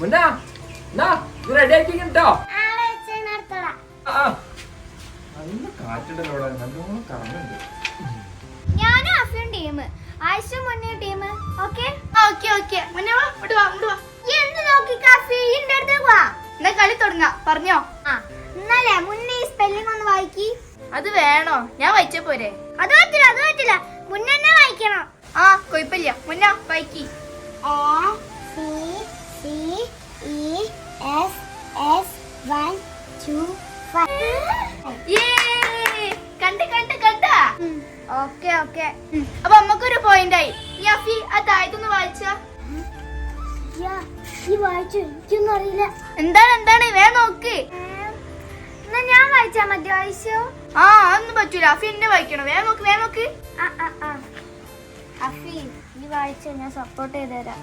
മുന്നാ എന്നാ ഇത് റെഡി ആക്കി കേട്ടോ നല്ല കാറ്റുണ്ടല്ലോ ഇവിടെ. നല്ലോണം കറങ്ങുന്നുണ്ട്. ഞാനും അഫിയും ടീം. ആയിഷ മുന്നേ ടീം. ഓക്കെ? Okay okay. മുന്നേ വാ ഇങ്ങോട്ട് വാ ഇങ്ങോട്ട് വാ. എന്ത് നോക്കി കാഫി? ഇന്റെ അടുത്ത് വാ. എന്നാ കളി തുടങ്ങാം. പറഞ്ഞോ? ആ ഇന്നലെ മുന്നേ ഈ സ്പെല്ലിംഗ് ഒന്ന് വായിക്കി. അത് വേണോ? ഞാൻ വായിച്ച പോരെ. അത് പറ്റില്ല അത് പറ്റില്ല. മുന്നേ തന്നെ വായിക്കണം. ആ കൊഴപ്പില്ല മുന്ന വായിക്കി. ആ C E S S one two five. കണ്ട് കണ്ട് കണ്ട. Okay okay. അപ്പൊ നമുക്കൊരു പോയിന്റ് ആയി. യഫി ആ താഴത്തൊന്ന് വായിച്ച. ഈ വായിച്ചു. എനിക്കൊന്നും അറിയില്ല. എന്താണ് എന്താണ്? വേ നോക്ക്. ഞാൻ വായിച്ചാ മതി. വായിച്ചോ? ആ അതൊന്നും പറ്റൂല. അഫി എന്നെ വായിക്കണം. വേ നോക്ക് വേ നോക്ക്. അഫി നീ വായിച്ചോ. ഞാൻ സപ്പോർട്ട് ചെയ്തു തരാം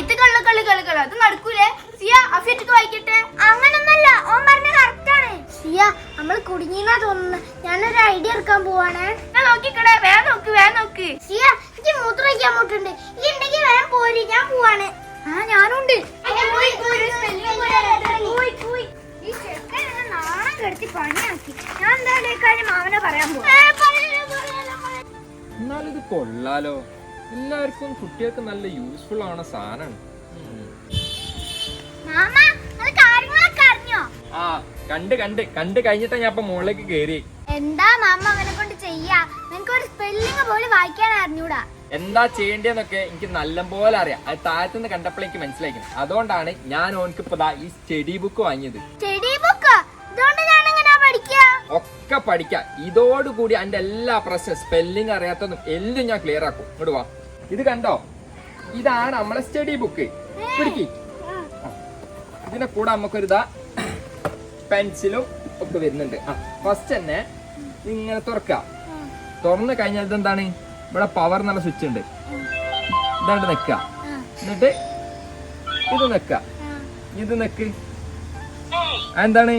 ഇത് കള്ള കളി കളി കളി അത് നടക്കൂലേ? സിയ അഫി ഒറ്റയ്ക്ക് വായിക്കട്ടെ? അങ്ങനൊന്നല്ല. ഓൻ പറഞ്ഞ കറക്റ്റ് ആണ്. സിയ നമ്മൾ കുടുങ്ങിന്നാ തോന്നുന്നു. ഞാനൊരു ഐഡിയ എടുക്കാൻ പോവാണ്. ഞാൻ നോക്കിക്കടേ. വേ നോക്ക് വേ നോക്ക്. സിയ എനിക്ക് മൂത്രം വയ്ക്കാൻ മുട്ടുണ്ട് ഈ ഉണ്ടെങ്കിൽ വേണം പോരി ഞാൻ പോവാണ്. ആ ഞാനുണ്ട്. നാണം കെടുത്തി പണിയാക്കി. ഞാൻ എന്തായാലും ഈ മാമനെ പറയാൻ എന്നാലും ഇത് കൊള്ളാലോ. എല്ലാവർക്കും കുട്ടികൾക്ക് നല്ല യൂസ്ഫുൾ ആണ് സാധനം. മാമ അത് കാര്യങ്ങളൊക്കെ അറിഞ്ഞോ? ആ കണ്ട് കണ്ട്. കണ്ട് കഴിഞ്ഞിട്ടാ ഞാൻ ഇപ്പൊ മുകളിലേക്ക് കേറി. എന്താ മാമ അവനെ കൊണ്ട് ചെയ്യാ? നിനക്കൊരു സ്പെല്ലിങ് പോലും വായിക്കാൻ അറിഞ്ഞൂടാ. എന്താ ചെയ്യേണ്ടതെന്നൊക്കെ എനിക്ക് നല്ലപോലെ അറിയാം. അത് താഴത്തുനിന്ന് കണ്ടപ്പോൾ എനിക്ക് മനസ്സിലാക്കും അതുകൊണ്ടാണ് ഞാൻ ഓനക്ക് ഇപ്പൊ ഈ സ്റ്റഡി ബുക്ക് വാങ്ങിയത്. ഒക്കെ പഠിക്കാം. ഇതോടുകൂടി അന്റെ എല്ലാ പ്രശ്നം സ്പെല്ലിംഗ് അറിയാത്തതും എല്ലാം ഞാൻ ക്ലിയർ ആക്കും. ഇങ്ങോട്ട് വാ. ഇത് കണ്ടോ? ഇതാണ് നമ്മളെ സ്റ്റഡി ബുക്ക് പിടിക്ക്. ഇതിനെ കൂടെ നമുക്കൊരു ഇതാ പെൻസിലും ഒക്കെ വരുന്നുണ്ട്. ആ. ഫസ്റ്റ് തന്നെ ഇങ്ങനെ തുറക്കാം തുറന്നു കഴിഞ്ഞാൽ ഇതെന്താണ്? ഇവിടെ പവർ എന്നുള്ള സ്വിച്ച് ഉണ്ട്. ഇതാണ്ട് നിക്ക. എന്നിട്ട് ഇത് നിക്ക. ഇത് നിക്ക്. ആ, എന്താണ്?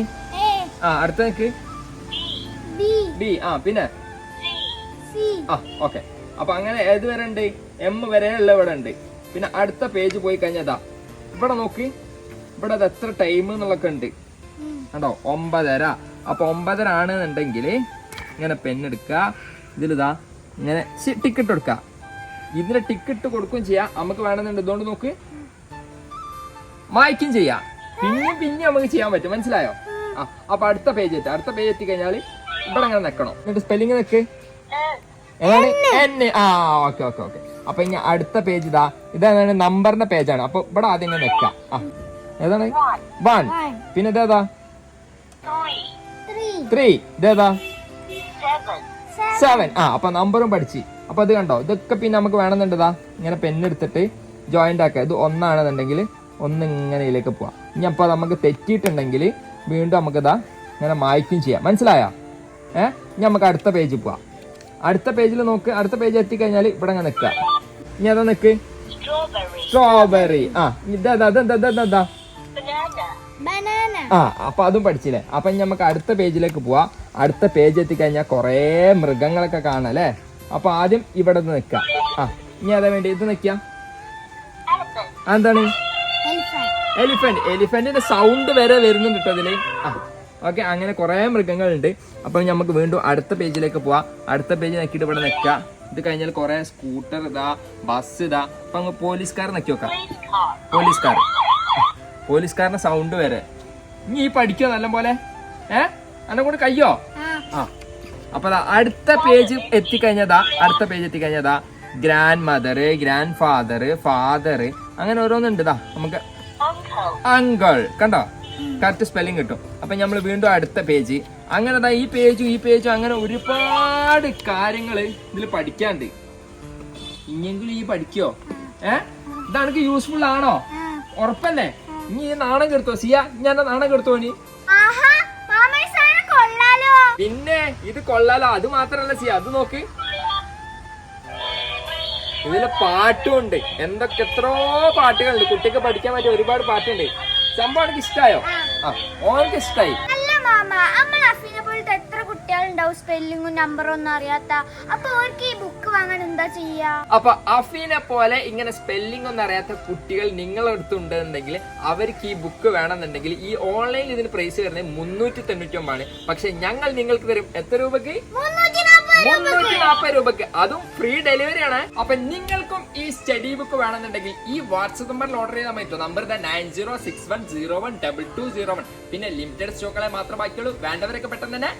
ആ അടുത്ത നിക്ക്. ബി. ആ പിന്നെ? ആ ഓക്കെ. അപ്പൊ അങ്ങനെ ഏത് വരെ ഉണ്ട്? എം വരെ ഉള്ള ഇവിടെ ഉണ്ട്. പിന്നെ അടുത്ത പേജ് പോയി കഴിഞ്ഞതാ ഇവിടെ നോക്ക്. ഇവിടെ അത് എത്ര ടൈം എന്നുള്ളൊക്കെ ഉണ്ട്. കണ്ടോ? ഒമ്പതര. അപ്പൊ ഒമ്പതര ആണെന്നുണ്ടെങ്കിൽ ഇങ്ങനെ പെണ്ണെടുക്കുക ഇതിലിതാ ഇങ്ങനെ ടിക്കറ്റ് കൊടുക്കുക ഇതിന് ടിക്കറ്റ് കൊടുക്കും ചെയ്യാം. നമുക്ക് വേണമെന്നുണ്ട്. ഇതുകൊണ്ട് നോക്ക്. മായ്ക്കും ചെയ്യാം. പിന്നെ പിന്നെ നമുക്ക് ചെയ്യാൻ പറ്റും. മനസ്സിലായോ? ആ അപ്പൊ അടുത്ത പേജ് എത്തി. അടുത്ത പേജ് എത്തി കഴിഞ്ഞാൽ ഇവിടെ ഇങ്ങനെ നിക്കണം? എന്നിട്ട് സ്പെല്ലിംഗ് നിക്ക്. ഏതാണ്? എന്നെ ആ ഓക്കെ ഓക്കെ ഓക്കെ അപ്പൊ ഇനി അടുത്ത പേജ് ഇതാ. ഇതാണ് നമ്പറിന്റെ പേജാണ് അപ്പൊ ഇവിടെ ആദ്യം ഇങ്ങനെ നിക്കാം. ആ ഏതാണ്? വൺ പിന്നെ ഇതേതാ? ത്രീ ഇതേതാ? സെവൻ ആ അപ്പൊ നമ്പറും പഠിച്ച്. അപ്പൊ അത് കണ്ടോ? ഇതൊക്കെ പിന്നെ നമുക്ക് വേണമെന്നുണ്ടതാ ഇങ്ങനെ പെണ്ണെടുത്തിട്ട് ജോയിന്റ് ആക്കുക. ഇത് ഒന്നാണെന്നുണ്ടെങ്കിൽ ഒന്ന് ഇങ്ങനെ ഇതിലേക്ക് പോവാം. ഇനി അപ്പൊ നമുക്ക് തെറ്റിയിട്ടുണ്ടെങ്കിൽ വീണ്ടും നമുക്കിതാ ഇങ്ങനെ മായ്ക്കും ചെയ്യാം. മനസ്സിലായോ? ഏ? ഇനി നമുക്ക് അടുത്ത പേജിൽ പോവാം. അടുത്ത പേജിൽ നോക്ക്. അടുത്ത പേജ് എത്തിക്കഴിഞ്ഞാൽ ഇവിടെ അങ്ങനെ നിൽക്കുക. ഇനി അതാ നിൽക്ക് സ്ട്രോബെറി ആ ഇതാ ഇതാ ഇതാ ഇതാ ഇതാ ബനാന ആ അപ്പൊ അതും പഠിച്ചില്ലേ? അപ്പൊ ഇനി നമുക്ക് അടുത്ത പേജിലേക്ക് പോവാ. അടുത്ത പേജ് എത്തിക്കഴിഞ്ഞാൽ കുറേ മൃഗങ്ങളൊക്കെ കാണാം അല്ലേ അപ്പൊ ആദ്യം ഇവിടെ നിന്ന് നിൽക്കുക ആ ഇനി അതാ വേണ്ടി? ഇത് നിക്കാം. എന്താണ്? എലിഫന്റ് എലിഫന്റ് എലിഫന്റിന്റെ സൗണ്ട് വരെ വരുന്നുണ്ട് കേട്ടോ അതിൽ ആ ഓക്കെ അങ്ങനെ കുറേ മൃഗങ്ങളുണ്ട്. അപ്പൊ നമുക്ക് വീണ്ടും അടുത്ത പേജിലേക്ക് പോവാം. അടുത്ത പേജ് നോക്കിയിട്ട് ഇവിടെ നിൽക്കുക ഇത് കഴിഞ്ഞാൽ കുറേ സ്കൂട്ടർ ഇതാ ബസ് ഇതാ. അപ്പൊ അങ്ങ് പോലീസുകാർ നക്കി വെക്കാം പോലീസുകാർ. പോലീസുകാരന്റെ സൗണ്ട് വരെ. ഇനി ഈ പഠിക്കോ നല്ല പോലെ ഏ? എന്നെ കൂടെ കയ്യോ? ആ. അപ്പൊ അടുത്ത പേജ് എത്തിക്കഴിഞ്ഞതാ അടുത്ത പേജ് എത്തിക്കഴിഞ്ഞതാ. Grandmother grandfather father അങ്ങനെ ഓരോന്നുണ്ട് ഇതാ നമുക്ക്. അങ്കിൾ കണ്ടോ? കറക്റ്റ് സ്പെല്ലിംഗ് കിട്ടും. അപ്പൊ നമ്മൾ വീണ്ടും അടുത്ത പേജ് അങ്ങനെ ഈ പേജും ഈ പേജും അങ്ങനെ ഒരുപാട് കാര്യങ്ങൾ ഇതിൽ പഠിക്കാണ്ട്. ഇനിയെങ്കിലും ഈ പഠിക്കോ? ഏ? ഇതാണെങ്കിൽ യൂസ്ഫുൾ ആണോ? ഉറപ്പല്ലേ? ഇനി ഈ നാണം കെടുത്തോ? സിയ ഞാൻ നാണം കെടുത്തോ നീ പിന്നെ ഇത് കൊള്ളാലോ. അത് മാത്രല്ല സി അത് നോക്ക്. ഇതിലെ പാട്ടും ഉണ്ട് എന്തൊക്കെ എത്രയോ പാട്ടുകളുണ്ട്. കുട്ടിക്ക് പഠിക്കാൻ പറ്റിയ ഒരുപാട് പാട്ടുണ്ട്. സംഭവം എനിക്ക് ഇഷ്ടായോ? ആ. ഓനക്ക് ഇഷ്ടായി അല്ല മാമ അമ്മ അഫീനെ പോലത്തെ എത്ര കുട്ടികളുണ്ടാവും സ്പെല്ലിങ്ങും നമ്പറും ഒന്നും അറിയാത്ത. അപ്പൊ അവർക്ക് ഈ ബുക്ക് വാങ്ങാൻ എന്താ ചെയ്യാ? അപ്പൊ അഫീനെ പോലെ ഇങ്ങനെ സ്പെല്ലിംഗ് ഒന്നും അറിയാത്ത കുട്ടികൾ നിങ്ങളുടെ അടുത്തുണ്ടെന്നുണ്ടെങ്കിൽ അവർക്ക് ഈ ബുക്ക് വേണമെന്നുണ്ടെങ്കിൽ ഈ ഓൺലൈനിൽ ഇതിന് പ്രൈസ് വരുന്നത് മുന്നൂറ്റി തൊണ്ണൂറ്റി ഒമ്പതാണ് പക്ഷെ ഞങ്ങൾ നിങ്ങൾക്ക് തരും എത്ര രൂപക്ക്? മുന്നൂറ്റി നാൽപ്പത് രൂപക്ക്. അതും ഫ്രീ ഡെലിവറി ആണ്. അപ്പൊ നിങ്ങൾക്കും ഈ സ്റ്റഡി ബുക്ക് വേണമെന്നുണ്ടെങ്കിൽ ഈ വാട്സ്ആപ്പ് നമ്പറിൽ ഓർഡർ ചെയ്താൽ പറ്റും number nine zero six one zero one double two zero one. പിന്നെ ലിമിറ്റഡ് സ്റ്റോക്കുകളെ മാത്രം ബാക്കിയുള്ളൂ. വേണ്ടവരൊക്കെ പെട്ടെന്ന് തന്നെ